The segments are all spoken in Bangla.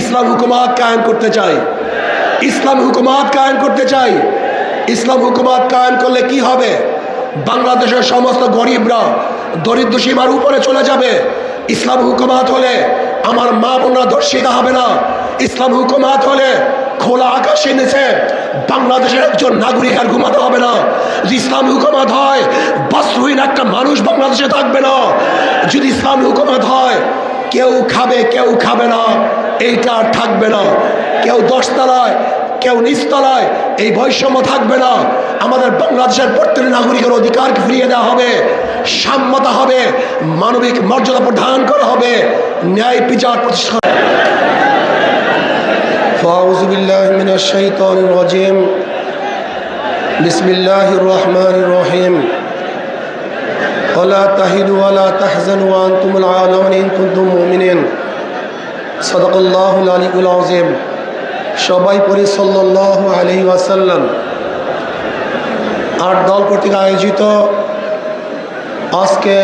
ইসলাম হুকুমাত কায়েম করতে চাই। ইসলাম হুকুমাত কায়েম করতে চাই। ইসলাম হুকুমাত কায়েম করলে কি হবে? বাংলাদেশের সমস্ত গরিবরা দরিদ্র সীমার উপরে চলে যাবে। ইসলাম হুকুমাত হলে আমার মা বোনরা দর্শিতা হবে না। ইসলাম হুকুমাত হলে খোলা আকাশে নিচে বাংলাদেশের একজন নাগরিক আর ঘুমাতে হবে না। ইসলাম হুকুমাত হয় বস্ত্রহীন একটা মানুষ বাংলাদেশে থাকবে না। যদি ইসলাম হুকুমাত হয়, কেউ খাবে কেউ খাবে না। এইটা আর থাকবে না কেউ দশতলায় কেউ নিচতলায় এই বৈষম্য থাকবে না আমাদের বাংলাদেশের প্রত্যেক নাগরিকের অধিকারকে ফিরিয়ে দেওয়া হবে সাম্যতা হবে মানবিক মর্যাদা প্রদান করা হবে ন্যায় বিচার প্রতিষ্ঠা فأعوذ بالله من الشيطان الرجيم بسم الله الرحمن الرحيم ولا تهنوا ولا تحزنوا وأنتم العالمون إن كنتم مؤمنين সদকুল্লাহুল আলিকুল আজেম সবাই পরি সাল্লাহ আলি ওয়াসাল্লাম। আট দল কর্তৃক আয়োজিত আজকে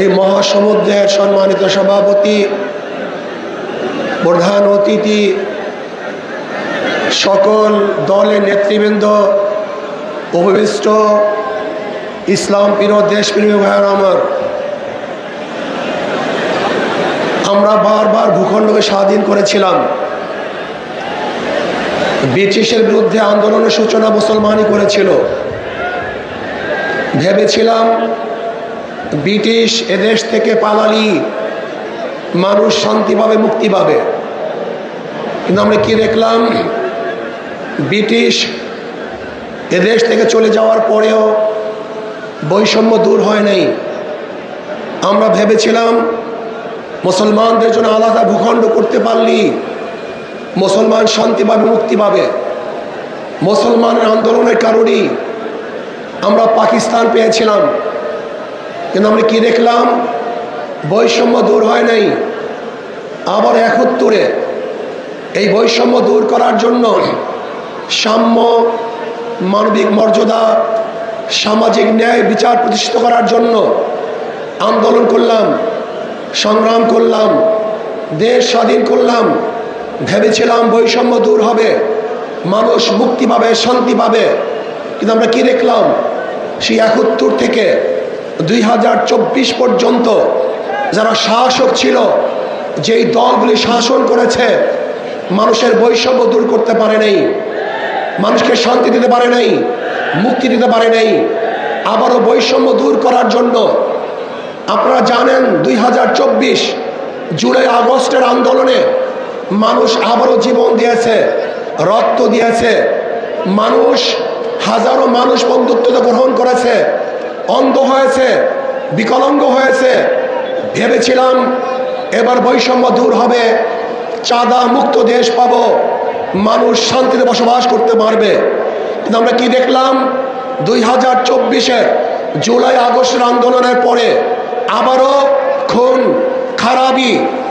এই মহাসমুদ্রের সম্মানিত সভাপতি, প্রধান অতিথি, সকল দলের নেতৃবৃন্দ, উপবিষ্ট ইসলাম প্রিয় দেশপ্রিয় ভাইয়ের আমার। আমরা বারবার ভূখণ্ডকে স্বাধীন করেছিলাম। ব্রিটিশের বিরুদ্ধে আন্দোলনের সূচনা মুসলমানই করেছিল। ভেবেছিলাম ব্রিটিশ এদেশ থেকে পালালি মানুষ শান্তি পাবে মুক্তি পাবে। কিন্তু আমরা কি দেখলাম? ব্রিটিশ এদেশ থেকে চলে যাওয়ার পরেও বৈষম্য দূর হয় নাই। আমরা ভেবেছিলাম মুসলমানদের জন্য আলাদা ভূখণ্ড করতে পারলি, মুসলমান শান্তি পাবে, মুক্তি পাবে। মুসলমানের আন্দোলনের কারণেই আমরা পাকিস্তান পেয়েছিলাম। কিন্তু আমরা কি দেখলাম? বৈষম্য দূর হয় নাই। আবার একত্তরে এই বৈষম্য দূর করার জন্য সাম্য, মানবিক মর্যাদা, সামাজিক ন্যায় বিচার প্রতিষ্ঠিত করার জন্য আন্দোলন করলাম। সংগ্রাম করলাম, দেশ স্বাধীন করলাম, ভেবেছিলাম বৈষম্য দূর হবে, মানুষ মুক্তি পাবে, শান্তি পাবে। কিন্তু আমরা কি দেখলাম? সেই একাত্তর থেকে দুই হাজার চব্বিশ পর্যন্ত যারা শাসক ছিল, যেই দলগুলি শাসন করেছে, মানুষের বৈষম্য দূর করতে পারে নাই, মানুষকে শান্তি দিতে পারে নাই, মুক্তি দিতে পারে নাই, আবারও বৈষম্য দূর করার জন্য আপনারা জানেন দুই হাজার চব্বিশ জুলাই আগস্টের আন্দোলনে মানুষ আবারও জীবন দিয়েছে, রক্ত দিয়েছে, মানুষ হাজারো মানুষ বন্ধুত্ব গ্রহণ করেছে, অন্ধ হয়েছে, বিকলাঙ্গ হয়েছে। ভেবেছিলাম এবার বৈষম্য দূর হবে, চাঁদা মুক্ত দেশ পাব, মানুষ শান্তিতে বসবাস করতে পারবে। কিন্তু আমরা কি দেখলাম? দুই হাজার চব্বিশের জুলাই আগস্টের আন্দোলনের পরে আবারও খুন, খারাপি,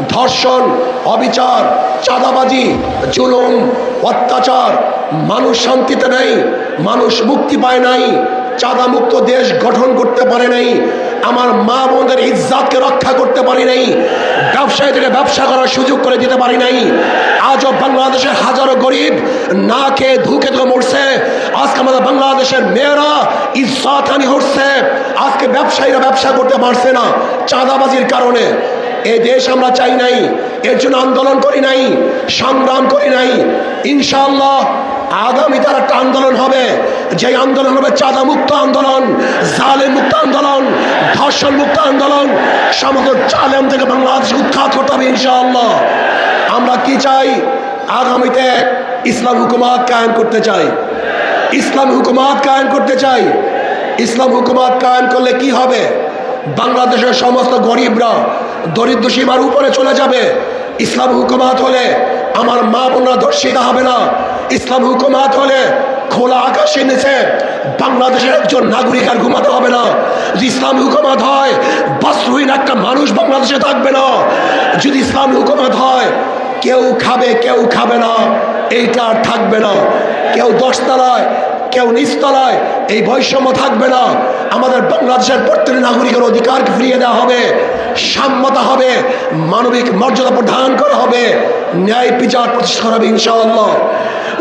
ধর্ষণ, অবিচার, চাঁদাবাজি, জুলুম, অত্যাচার। মানুষ শান্তিতে নেই, মানুষ মুক্তি পায় নাই, চাঁদামুক্ত দেশ গঠন করতে পারে নাই আমার মা বোনদের ইজ্জাতকে রক্ষা করতে পারি নাই ব্যবসায়ীদেরকে ব্যবসা করার সুযোগ করে দিতে পারি নাই। আজও বাংলাদেশের হাজারো গরিব না খেয়ে ধুকে ধুকে মরছে। আজকে আমাদের বাংলাদেশের মেয়েরা ইজ্জাত হানি হচ্ছে। আজকে ব্যবসায়ীরা ব্যবসা করতে পারছে না চাঁদাবাজির কারণে। এই দেশ আমরা চাই নাই, এর জন্য আন্দোলন করি নাই, সংগ্রাম করি নাই। ইনশাল্লাহ আগামী তার একটা আন্দোলন হবে। যে আন্দোলন হবে চাঁদা মুক্ত আন্দোলন। মুক্ত আন্দোলন ধর্ষণ মুক্ত আন্দোলন সমগ্র চালেম থেকে বাংলাদেশ উৎখাত করতে হবে ইনশাআল্লাহ। আমরা কি চাই? আগামীতে ইসলাম হুকুমাত কায়েম করতে চাই। ইসলাম হুকুমাত কায়েম করতে চাই। ইসলাম হুকুমাত কায়েম করলে কি হবে? বাংলাদেশের সমস্ত গরিবরা দরিদ্র সীমার উপরে চলে যাবে। ইসলাম হুকুমাত হলে আমার মা বোনরা দর্শিতা হবে না। ইসলাম হুকুমাত হলে খোলা আকাশের নিচে বাংলাদেশের একজন নাগরিক আর ঘুমাতে হবে না। যদি ইসলাম হুকুমাত হয় বস্ত্রহীন একটা মানুষ বাংলাদেশে থাকবে না। যদি ইসলাম হুকুমাত হয়, কেউ খাবে কেউ খাবে না। এইটা আর থাকবে না। কেউ দশতলায়, কেউ নিচতলায় এই বৈষম্য থাকবে না। আমাদের বাংলাদেশের প্রত্যেক নাগরিকের অধিকারকে ফিরিয়ে দেওয়া হবে। সাম্যতা হবে। মানবিক মর্যাদা প্রদান করা হবে। ন্যায় বিচার প্রতিষ্ঠা করা হবে ইনশাআল্লাহ।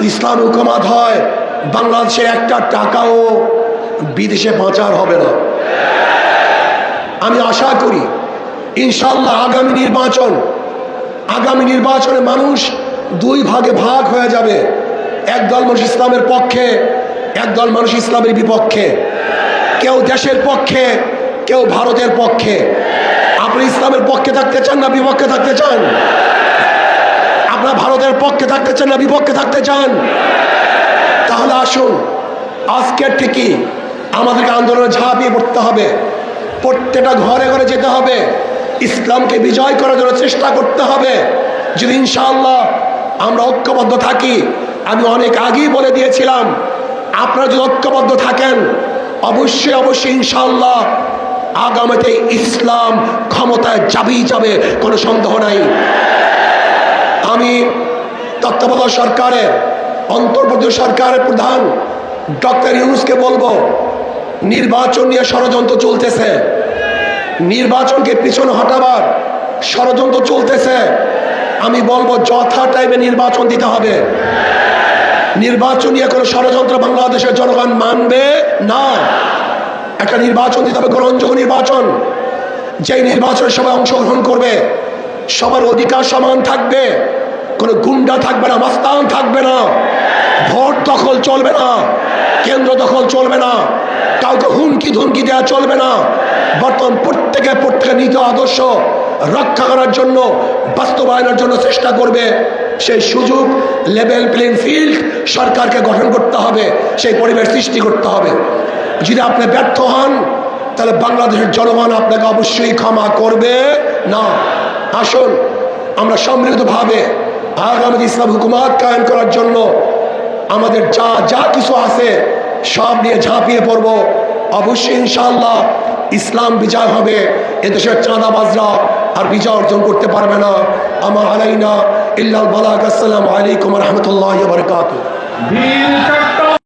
ইসলাম হুকুমাত হয় বাংলাদেশে একটা টাকাও বিদেশে পাচার হবে না। আমি আশা করি ইনশাল্লাহ আগামী নির্বাচন, আগামী নির্বাচনে মানুষ দুই ভাগে ভাগ হয়ে যাবে। একদল মানুষ ইসলামের পক্ষে, একদল মানুষ ইসলামের বিপক্ষে। কেউ দেশের পক্ষে, কেউ ভারতের পক্ষে। আপনি ইসলামের পক্ষে থাকতে চান না বিপক্ষে থাকতে চান? আপনার ভারতের পক্ষে থাকতে চান না বিপক্ষে থাকতে চান? তাহলে আসুন। আজকের ঠিকই আমাদেরকে আন্দোলনে ঝাঁপিয়ে পড়তে হবে। প্রত্যেকটা ঘরে ঘরে যেতে হবে। ইসলামকে বিজয় করার জন্য চেষ্টা করতে হবে। যদি ইনশাআল্লাহ আমরা ঐক্যবদ্ধ থাকি, আমি অনেক আগেই বলে দিয়েছিলাম, আপনারা যদি ঐক্যবদ্ধ থাকেন, অবশ্যই অবশ্যই ইনশাআল্লাহ আগামীতে ইসলাম ক্ষমতায় যাবেই যাবে, কোনো সন্দেহ নাই। আমি তত্ত্বাবধায়ক সরকারের অন্তর্বর্তী সরকারের প্রধান ডক্টর ইউনুসকে বলব, নির্বাচন নিয়ে ষড়যন্ত্র চলতেছে। নির্বাচনকে পিছনে হটাবার ষড়যন্ত্র চলতেছে। আমি বলব, যথা টাইমে নির্বাচন দিতে হবে। নির্বাচন নিয়ে কোনো ষড়যন্ত্র বাংলাদেশের জনগণ মানবে না। একটা নির্বাচন দিতে হবে, গ্রহণযোগ্য নির্বাচন। যেই নির্বাচনে সবাই অংশগ্রহণ করবে, সবার অধিকার সমান থাকবে। কোনো গুন্ডা থাকবে না, মাস্তান থাকবে না। ভোট দখল চলবে না, কেন্দ্র দখল চলবে না, কাউকে হুমকি ধুমকি দেওয়া চলবে না। বর্তমান প্রত্যেকে প্রত্যেকের নীত আদর্শ রক্ষা করার জন্য, বাস্তবায়নের জন্য চেষ্টা করবে। সেই সুযোগ, লেভেল প্লেইং ফিল্ড সরকারকে গঠন করতে হবে, সেই পরিবেশ সৃষ্টি করতে হবে। যদি আপনি ব্যর্থ হন, তাহলে বাংলাদেশের জনগণ আপনাকে অবশ্যই ক্ষমা করবে না। আসুন, আমরা সমৃদ্ধভাবে আগামী ইসলাম হুকুমাত কায়েম করার জন্য আমাদের যা যা কিছু আছে, সব নিয়ে ঝাঁপিয়ে পড়ব। অবশ্যই ইনশাল্লাহ ইসলাম বিজয় হবে। এদেশের চাঁদাবাজরা আর বিজয় অর্জন করতে পারবে না। আমার আলাইনা ইল্লাল বালাক আসসালামু আলাইকুম রহমতুল্লাহ বরকাত